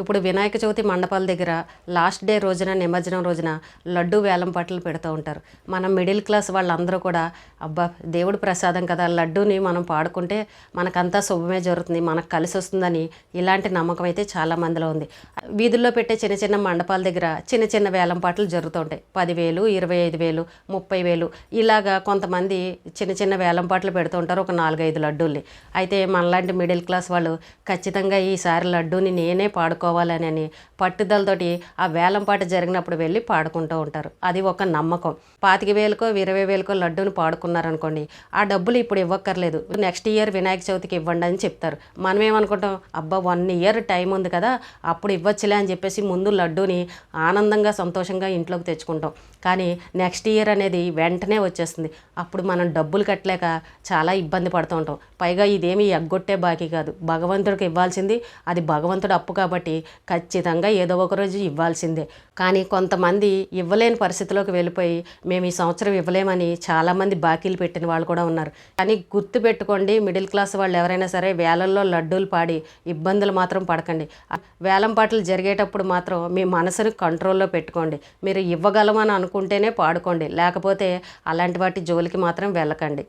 ఇప్పుడు వినాయక చవితి మండపాల దగ్గర last day రోజున నిమజ్జనం రోజున లడ్డు వేలం పాటలు పెడుతూ ఉంటారు. మనం మిడిల్ క్లాస్ వాళ్ళందరూ కూడా అబ్బా దేవుడు ప్రసాదం కదా లడ్డూని మనం పాడుకుంటే మనకంతా శుభమే జరుగుతుంది మనకు కలిసి వస్తుందని ఇలాంటి నమ్మకం అయితే చాలా మందిలో ఉంది. వీధుల్లో పెట్టే చిన్న చిన్న మండపాల దగ్గర చిన్న చిన్న వేలం పాటలు జరుగుతూ ఉంటాయి. పదివేలు ఇరవై ఐదు వేలు ముప్పై వేలు ఇలాగా కొంతమంది చిన్న చిన్న వేలం పాటలు పెడుతూ ఉంటారు ఒక నాలుగైదు లడ్డూల్ని. అయితే మనలాంటి మిడిల్ క్లాస్ వాళ్ళు ఖచ్చితంగా ఈసారి లడ్డూని నేనే పాడుకోవాలని అని పట్టుదలతోటి ఆ వేలం పాట జరిగినప్పుడు వెళ్ళి పాడుకుంటూ ఉంటారు. అది ఒక నమ్మకం. పాతిక వేలకో ఇరవై వేలకో లడ్డూని పాడుకున్నారనుకోండి ఆ డబ్బులు ఇప్పుడు ఇవ్వక్కర్లేదు. నెక్స్ట్ ఇయర్ వినాయక చవితికి ఇవ్వండి అని చెప్తారు. మనం ఏమనుకుంటాం అబ్బా వన్ ఇయర్ టైం ఉంది కదా అప్పుడు ఇవ్వచ్చులే అని చెప్పేసి ముందు లడ్డూని ఆనందంగా సంతోషంగా ఇంట్లోకి తెచ్చుకుంటాం. కానీ నెక్స్ట్ ఇయర్ అనేది వెంటనే వచ్చేస్తుంది. అప్పుడు మనం డబ్బులు కట్టలేక చాలా ఇబ్బంది పడుతూ ఉంటాం. పైగా ఇదేమి ఎగ్గొట్టే బాకీ కాదు. భగవంతుడికి ఇవ్వాల్సింది అది భగవంతుడు అప్పు కాబట్టి ఖచ్చితంగా ఏదో ఒక రోజు ఇవ్వాల్సిందే. కానీ కొంతమంది ఇవ్వలేని పరిస్థితిలోకి వెళ్ళిపోయి మేము ఈ సంవత్సరం ఇవ్వలేమని చాలామంది బాకీలు పెట్టిన వాళ్ళు కూడా ఉన్నారు. కానీ గుర్తు పెట్టుకోండి మిడిల్ క్లాస్ వాళ్ళు ఎవరైనా సరే వేలల్లో లడ్డూలు పాడి ఇబ్బందులు మాత్రం పడకండి. వేలం పాటలు జరిగేటప్పుడు మాత్రం మీ మనసుని కంట్రోల్లో పెట్టుకోండి. మీరు ఇవ్వగలమని అనుకుంటేనే పాడుకోండి. లేకపోతే అలాంటి వాటి జోలికి మాత్రం వెళ్ళకండి.